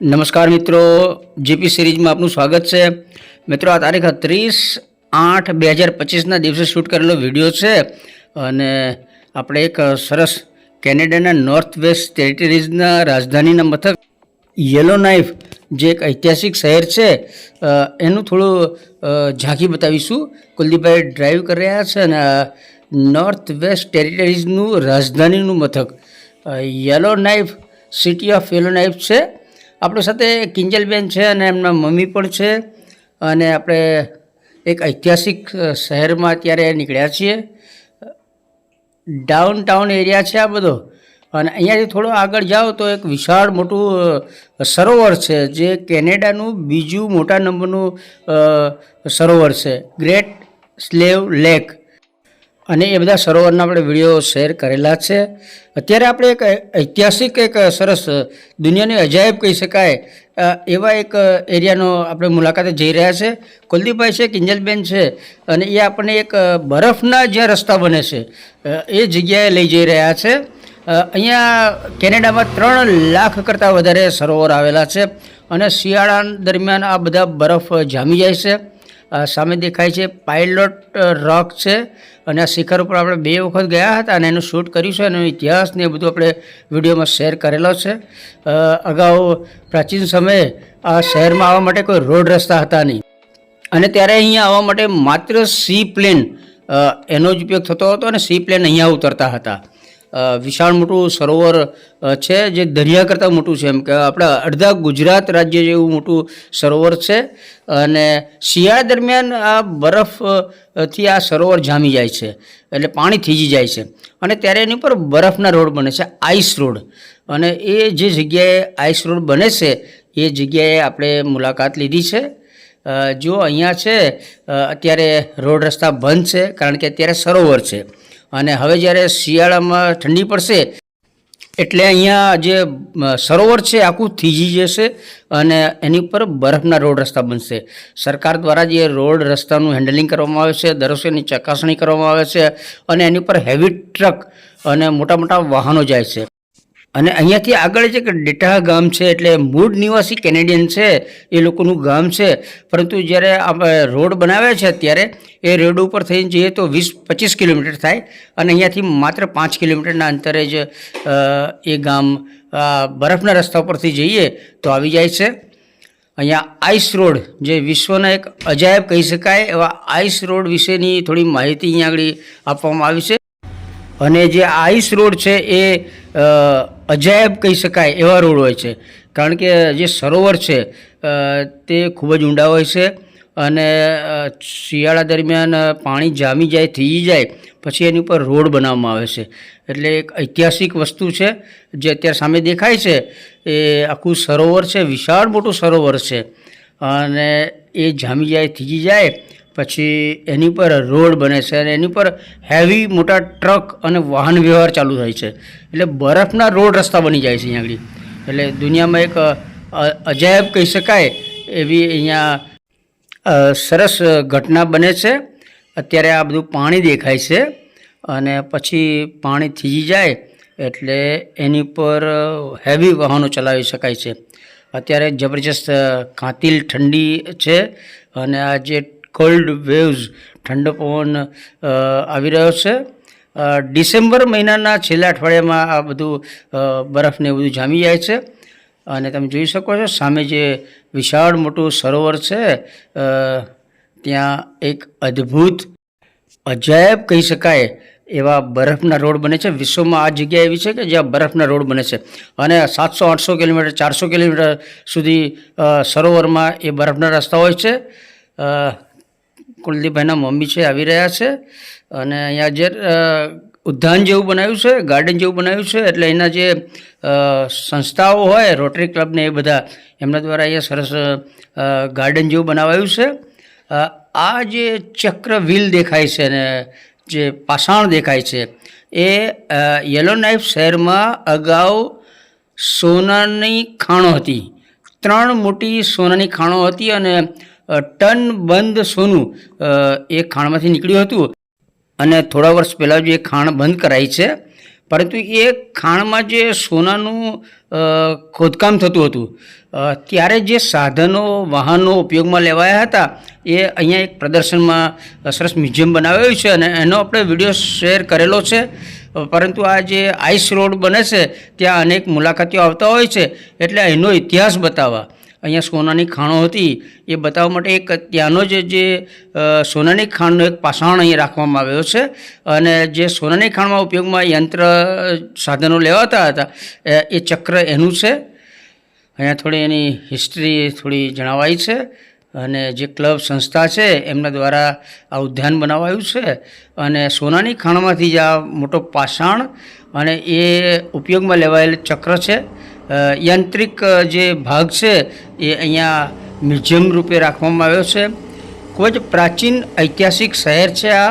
નમસ્કાર મિત્રો, જીપી સિરીઝમાં આપનું સ્વાગત છે. મિત્રો, આ તારીખ ત્રીસ આઠ બે હજાર પચીસના દિવસે શૂટ કરેલો વીડિયો છે અને આપણે એક સરસ કેનેડાના નોર્થ વેસ્ટ ટેરિટરીઝના રાજધાનીના મથક યલો નાઇફ જે એક ઐતિહાસિક શહેર છે એનું થોડું ઝાંખી બતાવીશું. કુલદીપભાઈ ડ્રાઈવ કરી રહ્યા છે અને નોર્થ વેસ્ટ ટેરિટરીઝનું રાજધાનીનું મથક. Yellowknife city of Yellowknife છે. આપણી સાથે કિંજલબેન છે અને એમના મમ્મી પણ છે. અને આપણે એક ઐતિહાસિક શહેરમાં અત્યારે નીકળ્યા છીએ. ડાઉન ટાઉન એરિયા છે આ બધો. અને અહીંયાથી થોડો આગળ જાઓ તો એક વિશાળ મોટું સરોવર છે, જે કેનેડાનું બીજું મોટા નંબરનું સરોવર છે. ગ્રેટ સ્લેવ લેક અને એ બધા સરોવરના આપણે વીડિયો શેર કરેલા છે. અત્યારે આપણે એક ઐતિહાસિક એક સરસ દુનિયાની અજાયબ કહી શકાય એવા એક એરિયાનો આપણે મુલાકાતે જઈ રહ્યા છે. કુલદીપભાઈ છે, કિંજલબેન છે, અને એ આપણને એક બરફના જ્યાં રસ્તા બને છે એ જગ્યાએ લઈ જઈ રહ્યા છે. અહીંયા કેનેડામાં ત્રણ લાખ કરતાં વધારે સરોવર આવેલા છે અને શિયાળા દરમિયાન આ બધા બરફ જામી જાય છે. સામે દેખાય છે પાઇલોટ રોક છે અને આ શિખર ઉપર આપણે બે વખત ગયા હતા અને એનું શૂટ કર્યું છે એનો ઇતિહાસ ને એ બધું આપણે વિડીયોમાં શેર કરેલો છે. અગાઉ પ્રાચીન સમયે આ શહેરમાં આવવા માટે કોઈ રોડ રસ્તા હતા નહીં. અને ત્યારે અહીંયા આવવા માટે માત્ર સી પ્લેન એનો જ ઉપયોગ થતો હતો અને સી પ્લેન અહીંયા ઉતરતા હતા. વિશાળ મોટું સરોવર છે, જે દરિયા કરતાં મોટું છે. એમ કે આપણા અડધા ગુજરાત રાજ્ય જેવું મોટું સરોવર છે અને શિયાળા દરમિયાન આ બરફથી આ સરોવર જામી જાય છે એટલે પાણી થીજી જાય છે અને ત્યારે એની ઉપર બરફના રોડ બને છે, આઈસ રોડ. અને એ જે જગ્યાએ આઈસ રોડ બને છે, એ જગ્યાએ આપણે મુલાકાત લીધી છે. જો અહીંયા છે અત્યારે રોડ રસ્તા બંધ છે, કારણ કે અત્યારે સરોવર છે. અને હવે જ્યારે શિયાળામાં ઠંડી પડશે, એટલે અહીંયા જે સરોવર છે, આખું થીજી જશે અને એની ઉપર બરફના રોડ રસ્તા બનશે. સરકાર દ્વારા જે રોડ રસ્તાનું હેન્ડલિંગ કરવામાં આવે છે દર વર્ષે ચકાસણી કરવામાં આવે છે અને એની ઉપર હેવી ટ્રક અને મોટા મોટા વાહનો જાય છે. અને અહીંયાથી આગળ જે એક ડેટા ગામ છે, એટલે મૂળ નિવાસી કેનેડિયન છે, એ લોકોનું ગામ છે. પરંતુ જ્યારે આપણે રોડ બનાવ્યા છે અત્યારે, એ રોડ ઉપર થઈને જઈએ તો વીસ, પચીસ કિલોમીટર થાય અને અહીંયાથી માત્ર પાંચ કિલોમીટરના અંતરે જ એ ગામ બરફના રસ્તા ઉપરથી જઈએ તો આવી જાય છે. અહીંયા આઈસ રોડ, જે વિશ્વના એક અજાયબ કહી શકાય એવા આઈસ રોડ વિશેની થોડી માહિતી અહીંયા આગળ આપવામાં આવી છે. અને જે આઈસ રોડ છે એ અજાયબ કહી શકાય એવા રોડ હોય છે. કારણ કે જે સરોવર છે તે ખૂબ જ ઊંડા હોય છે અને શિયાળા દરમિયાન પાણી જામી જાય થઈ જાય, પછી એની ઉપર રોડ બનાવવામાં આવે છે. એટલે એક ઐતિહાસિક વસ્તુ છે, જે અત્યારે સામે દેખાય છે, એ આખું સરોવર છે, વિશાળ મોટું સરોવર છે. અને એ જામી જાય થીજી જાય પછી એની પર રોડ બને છે અને એની પર હેવી મોટા ટ્રક અને વાહન વ્યવહાર ચાલુ થાય છે. એટલે બરફના રોડ રસ્તા બની જાય છે અહીંયા આગળ. એટલે દુનિયામાં એક અજાયબ કહી શકાય એવી અહીંયા સરસ ઘટના બને છે. અત્યારે આ બધું પાણી દેખાય છે અને પછી પાણી થીજી જાય એટલે એની પર હેવી વાહનો ચલાવી શકાય છે. અત્યારે જબરજસ્ત કાતિલ ઠંડી છે અને આ જે કોલ્ડ વેવ્સ ઠંડો પવન આવી રહ્યો છે. ડિસેમ્બર મહિનાના છેલ્લા અઠવાડિયામાં આ બધું બરફને બધું જામી જાય છે. અને તમે જોઈ શકો છો, સામે જે વિશાળ મોટું સરોવર છે ત્યાં એક અદ્ભુત, અજાયબ કહી શકાય, એવા બરફના રોડ બને છે. વિશ્વમાં આ જગ્યા એવી છે કે જ્યાં બરફના રોડ બને છે. અને સાતસો, આઠસો કિલોમીટર, ચારસો કિલોમીટર સુધી સરોવરમાં એ બરફના રસ્તા હોય છે. કુલદીપભાઈના મમ્મી છે, આવી રહ્યા છે. અને અહીંયા જે ઉદ્યાન જેવું બનાવ્યું છે, ગાર્ડન જેવું બનાવ્યું છે, એટલે એના જે સંસ્થાઓ હોય રોટરી ક્લબને એ બધા, એમના દ્વારા અહીંયા સરસ ગાર્ડન જેવું બનાવાયું છે. આ જે ચક્ર વ્હીલ દેખાય છે ને, જે પાષાણ દેખાય છે, એ યલો નાઇફ શહેરમાં અગાઉ સોનાની ખાણો હતી. ત્રણ મોટી સોનાની ખાણો હતી અને ટન બંધ સોનું એ ખાણમાંથી નીકળ્યું હતું. અને થોડા વર્ષ પહેલાં જ ખાણ બંધ કરાઈ છે, પરંતુ એ ખાણમાં જે સોનાનું ખોદકામ થતું હતું ત્યારે જે સાધનો, વાહનો ઉપયોગમાં લેવાયા હતા, એ અહીંયા એક પ્રદર્શનમાં સરસ મ્યુઝિયમ બનાવેલું છે અને એનો આપણે વીડિયો શેર કરેલો છે. પરંતુ આ જે આઈસ રોડ બને છે, ત્યાં અનેક મુલાકાતીઓ આવતા હોય છે, એટલે એનો ઇતિહાસ બતાવવા. અહીંયા સોનાની ખાણો હતી, એ બતાવવા માટે એક ત્યાંનો જે જે સોનાની ખાણનો એક પાષાણ અહીં રાખવામાં આવ્યો છે. અને જે સોનાની ખાણમાં ઉપયોગમાં યંત્ર સાધનો લેવાતા હતા, એ- ચક્ર એનું છે. અહીંયા થોડી એની હિસ્ટ્રી થોડી જણાવાઈ છે. અને જે ક્લબ સંસ્થા છે, એમના દ્વારા આ ઉદ્યાન બનાવાયું છે. અને સોનાની ખાણમાંથી જ આ મોટો પાષાણ અને એ ઉપયોગમાં લેવાયેલ ચક્ર છે. યાંત્રિક જે ભાગ છે, એ અહીંયા મ્યુઝિયમ રૂપે રાખવામાં આવ્યો છે. ખૂબ જ પ્રાચીન ઐતિહાસિક શહેર છે આ.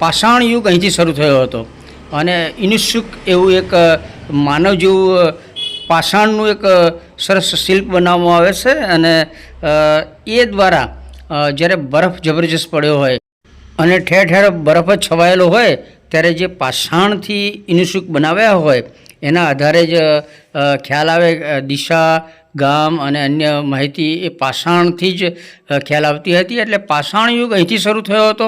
પાષાણ યુગ અહીંથી શરૂ થયો હતો. અને ઇનિશુક એવું એક માનવ જેવું પાષાણનું એક સરસ શિલ્પ બનાવવામાં આવે છે અને એ દ્વારા જ્યારે બરફ જબરજસ્ત પડ્યો હોય અને ઠેર ઠેર બરફ જ છવાયેલો હોય, ત્યારે જે પાષાણથી ઇનુસુક બનાવ્યા હોય એના આધારે જ ખ્યાલ આવે દિશા, ગામ અને અન્ય માહિતી એ પાષાણથી જ ખ્યાલ આવતી હતી. એટલે પાષાણ યુગ અહીંથી શરૂ થયો હતો.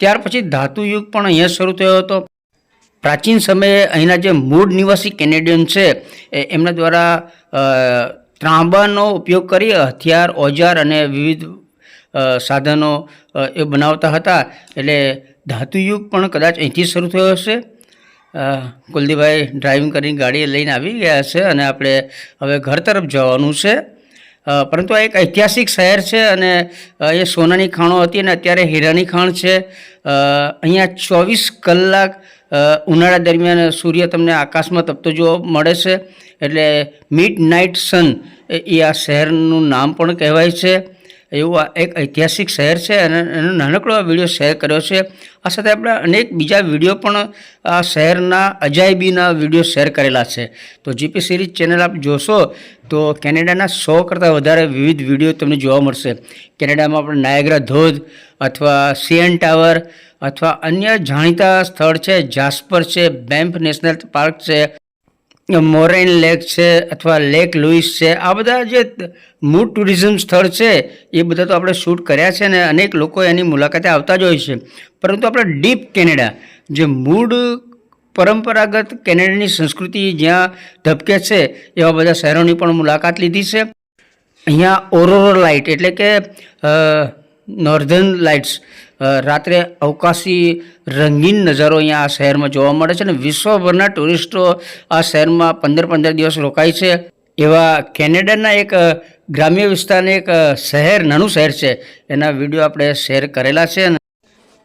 ત્યાર પછી ધાતુ યુગ પણ અહીંયા શરૂ થયો હતો. પ્રાચીન સમયે અહીંના જે મૂળ નિવાસી કેનેડિયન છે એમના દ્વારા ત્રાંબાનો ઉપયોગ કરી હથિયાર, ઓજાર અને વિવિધ સાધનો એ બનાવતા હતા. એટલે ધાતુયુગ પણ કદાચ અહીંથી શરૂ થયો હશે. કુલદીપભાઈ ડ્રાઇવિંગ કરીને ગાડી લઈને આવી ગયા છે અને આપણે હવે ઘર તરફ જવાનું છે. પરંતુ આ એક ઐતિહાસિક શહેર છે અને એ સોનાની ખાણો હતી અને અત્યારે હીરાની ખાણ છે. અહીંયા ચોવીસ કલાક ઉનાળા દરમિયાન સૂર્ય તમને આકાશમાં તપતો જોવા મળે છે. એટલે મિડ નાઇટ સન એ આ શહેરનું નામ પણ કહેવાય છે. એવું એક ઐતિહાસિક શહેર છે અને એનો નાનકડો આ વીડિયો શેર કર્યો છે. આ સાથે આપણે અનેક બીજા વીડિયો પણ આ શહેરના અજાયબીના વીડિયો શેર કરેલા છે. તો જીપી સિરીઝ ચેનલ આપ જોશો તો કેનેડાના સો કરતાં વધારે વિવિધ વીડિયો તમને જોવા મળશે. કેનેડામાં આપણે નાયગ્રા ધોધ અથવા સીએન ટાવર અથવા અન્ય જાણીતા સ્થળ છે જાસ્પર છે બેમ્પ નેશનલ પાર્ક છે. મોરેન લેક છે અથવા લેક લુઈસ છે, આ બધા જે મૂળ ટુરિઝમ સ્થળ છે, એ બધા તો આપણે શૂટ કર્યા છે અને અનેક લોકો એની મુલાકાતે આવતા જ હોય છે. પરંતુ આપણે ડીપ કેનેડા જે મૂળ પરંપરાગત કેનેડાની સંસ્કૃતિ જ્યાં ધબકે છે, એવા બધા શહેરોની પણ મુલાકાત લીધી છે. અહીંયા ઓરોરો લાઇટ એટલે કે નોર્ધન લાઇટ્સ રાત્રે અવકાશી રંગીન નજારો અહીંયા આ શહેરમાં જોવા મળે છે અને વિશ્વભરના ટુરિસ્ટો આ શહેરમાં પંદર પંદર દિવસ રોકાય છે. એવા કેનેડાના એક ગ્રામ્ય વિસ્તારના એક શહેર, નાનું શહેર છે. એના વીડિયો આપણે શેર કરેલા છે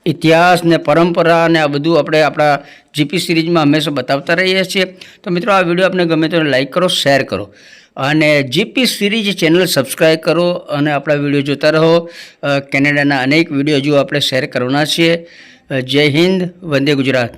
ઇતિહાસ ને પરંપરા ને આ બધું આપણે આપણા જીપી સિરીઝમાં હંમેશા બતાવતા રહીએ છીએ. તો મિત્રો, આ વીડિયો આપને ગમે તો લાઈક કરો, શેર કરો. અને જીપી સિરીઝ ચેનલ સબસ્ક્રાઈબ કરો અને આપણા વીડિયો જોતા રહો. કેનેડાના અનેક વીડિયો હજુ આપણે શેર કરવાના છીએ. જય હિન્દ, વંદે ગુજરાત.